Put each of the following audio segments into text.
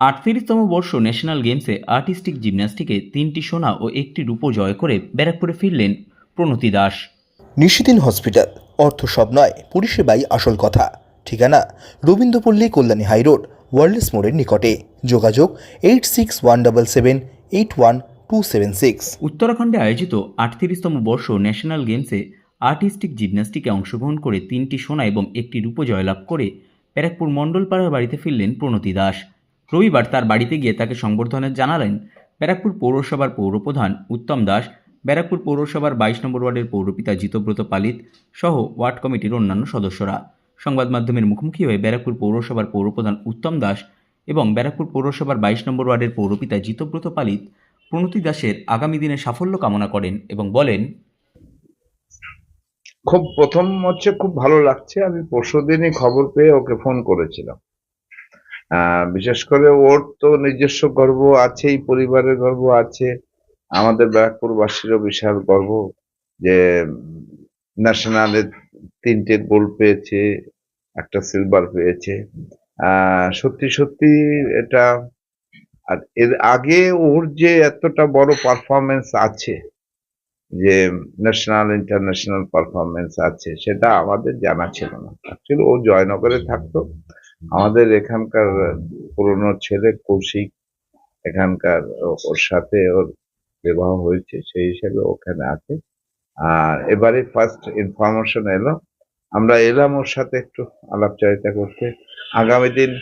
আটত্রিশতম বর্ষ ন্যাশনাল গেমসে আর্টিস্টিক জিমন্যাস্টিকে তিনটি সোনা ও একটি রূপো জয় করে ব্যারাকপুরে ফিরলেন প্রণতি দাস। নিশিদিন হসপিটাল অর্থ সব নয় পরিষেবাই আসল কথা। ঠিকানা রবীন্দ্রপল্লী কল্যাণী হাইরোড ওয়ার্ল্ডস মোড়ের নিকটে। যোগাযোগ eight six one double seven eight one two seven six. উত্তরাখণ্ডে আয়োজিত আটত্রিশতম বর্ষ ন্যাশনাল গেমসে আর্টিস্টিক জিমন্যাস্টিকে অংশগ্রহণ করে তিনটি সোনা এবং একটি রূপো জয়লাভ করে ব্যারাকপুর মণ্ডলপাড়ার বাড়িতে ফিরলেন প্রণতি দাস। রবিবার তার বাড়িতে গিয়ে তাকে সংবর্ধনা জানালেন ব্যারাকপুর পৌরসভার পৌরপ্রধান উত্তম দাস। ব্যারাকপুর পৌরসভার বাইশ নম্বর ওয়ার্ডের পৌরপিতা জিতব্রত পালিত সহ ওয়ার্ড কমিটির অন্যান্য সদস্যরা। সংবাদ মাধ্যমের মুখোমুখি হয়ে ব্যারাকপুর পৌরসভার পৌরপ্রধান উত্তম দাস এবং ব্যারাকপুর পৌরসভার বাইশ নম্বর ওয়ার্ডের পৌরপিতা জিতব্রত পালিত প্রণতি দাসের আগামী দিনে সাফল্য কামনা করেন এবং বলেন, খুব প্রথম হচ্ছে খুব ভালো লাগছে। আমি পরশুদিনই খবর পেয়ে ওকে ফোন করেছিলাম। বিশেষ করে ওর তো নিজস্ব গর্ব আছেই, পরিবারের গর্ব আছে। আমাদের ব্যারাকপুরবাসীরও বিশাল গর্ব যে ন্যাশনালে তিনটে গোল্ড পেয়েছে, একটা সিলভার পেয়েছে। সত্যি সত্যি এটা, আর এর আগে ওর যে এতটা বড় পারফরমেন্স আছে, যে, ন্যাশনাল ইন্টারন্যাশনাল পারফরমেন্স আছে, সেটা আমাদের জানা ছিল না। অ্যাকচুয়ালি ও জয়নগরে থাকতো। আমাদের এখানকার পুরনো ছেলে কৌশিক, এখানকার ওর সাথে ওর বিবাহ হয়েছে, সেই হিসেবে ওখানে আছে। আর এবারে ফার্স্ট ইনফরমেশন এলো। আমরা এলাম ওর সাথে একটু আলাপচারিতা করতে। আগামী দিন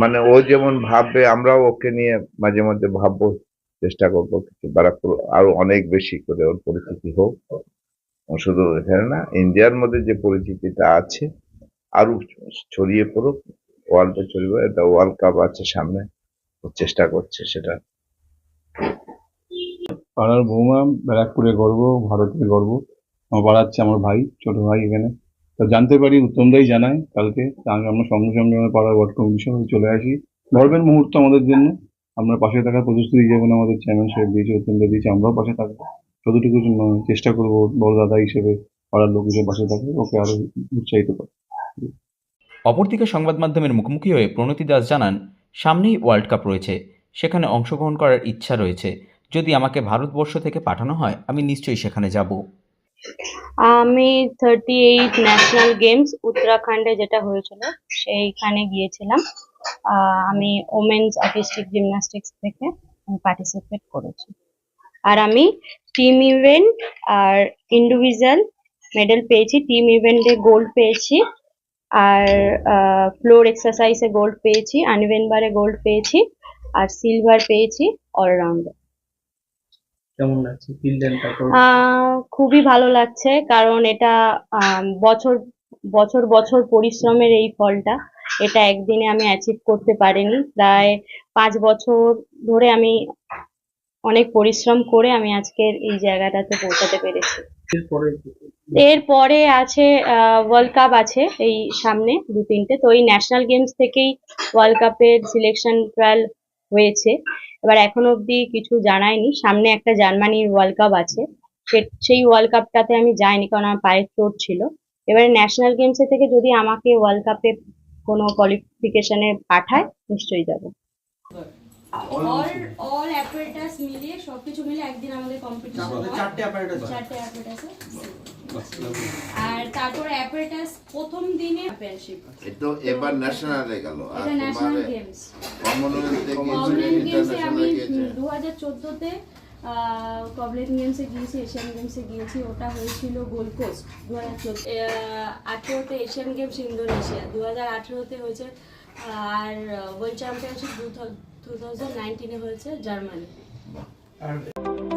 মানে ও যেমন ভাববে, আমরাও ওকে নিয়ে মাঝে মধ্যে ভাববো, চেষ্টা করব কিছু ব্যারাকপুর আরও অনেক বেশি করে ওর পরিচিতি হোক। শুধু এখানে না ইন্ডিয়ার মধ্যে যে পরিচিতিটা আছে আরও ছড়িয়ে পড়ুক ওয়ার্ল্ডে ছড়িয়ে। এটা ওয়ার্ল্ড কাপ আছে সামনে চেষ্টা করছে সেটা। পাড়ার বৌমা ব্যারাকপুরে গর্ব, ভারতের গর্ব। আমার পাড়ার হচ্ছে আমার ভাই, ছোট ভাই এখানে। তো জানতে পারি উত্তম উত্তমদাই জানায় কালকে। আমরা সঙ্গে সঙ্গে আমার পাড়ার ওয়ার্ড সবাই চলে আসি। গর্বের মুহূর্ত আমাদের জন্য। আমরা পাশে থাকার প্রতিশ্রুতি যেমন আমাদের চেয়ারম্যান সাহেব দিয়েছে উত্তমদা দিয়েছে, আমরাও পাশে থাকব। যতটুকু চেষ্টা করব বড় দাদা হিসেবে পাড়ার লোক হিসেবে পাশে থাকবে ওকে আরও উৎসাহিত করে অপরদিকে সংবাদ মাধ্যমের মুখোমুখি হয়ে প্রণতি দাস জানান, সামনেই ওয়ার্ল্ড কাপ রয়েছে, সেখানে অংশগ্রহণ করার ইচ্ছা রয়েছে। যদি আমাকে ভারতবর্ষ থেকে পাঠানো হয়, আমি নিশ্চয়ই সেখানে যাব। আমি থার্টি এইট ন্যাশনাল গেমস উত্তরাখণ্ডে যেটা হয়েছিল, সেইখানে গিয়েছিলাম। আমি ওমেন্স আর্টিস্টিক জিমন্যাস্টিক্স থেকে পার্টিসিপেট করেছি। আর আমি টিম ইভেন্ট আর ইন্ডিভিজুয়াল মেডেল পেয়েছি টিম ইভেন্টে গোল্ড পেয়েছি। আর ফ্লোর এক্সারসাইজে গোল্ড পেয়েছি আনইভেন বারে গোল্ড পেয়েছি আর সিলভার পেয়েছি অলরাউন্ডে কেমন লাগছে খুবই ভালো লাগছে কারণ এটা বছর বছর বছর পরিশ্রমের এই ফলটা এটা একদিনে আমি অ্যাচিভ করতে পারিনি। প্রায় পাঁচ বছর ধরে আমি অনেক পরিশ্রম করে আমি আজকের এই জায়গাটাতে পৌঁছাতে পেরেছি। এরপরে আছে ওয়ার্ল্ড কাপ আছে এই সামনে দু তিনটে। তো এই ন্যাশনাল গেমস থেকেই ওয়ার্ল্ড কাপের সিলেকশন ট্রায়াল হয়েছে। এবার এখনও অবধি কিছু জানায়নি সামনে একটা জার্মানির ওয়ার্ল্ড কাপ আছে। সে- সেই ওয়ার্ল্ড কাপটাতে আমি যাইনি কারণ আমার পায়ের চোট ছিল। এবারে ন্যাশনাল গেমসে থেকে যদি আমাকে ওয়ার্ল্ড কাপে কোনো কোয়ালিফিকেশনে পাঠায় নিশ্চয়ই যাব। অল অল অ্যাপারেটাস মিলিয়ে সবকিছু মিলে একদিন আমাদের কম্পিটিশন চারটে অ্যাপারেটাস চারটে অ্যাপারেটাসে আর তারপরে অ্যাপারেটাস প্রথম দিনে চ্যাম্পিয়নশিপ তো এবার ন্যাশনালে গেল। আর ন্যাশনাল তোমার গেমস কমনওয়েলথে আমি ইন্টারন্যাশনালে গিয়েছে। দু হাজার চোদ্দোতে কমনওয়েলথ গেমসে গিয়েছি এশিয়ান গেমসে গিয়েছি। ওটা হয়েছিল গোল্ড কোস্ট দু হাজার চোদ্দ আঠেরোতে এশিয়ান গেমস ইন্দোনেশিয়া দু হাজার আঠেরোতে হয়েছে আর ওয়ার্ল্ড চ্যাম্পিয়নশিপ টু থাউজেন্ড নাইনটিনে হয়েছে Germany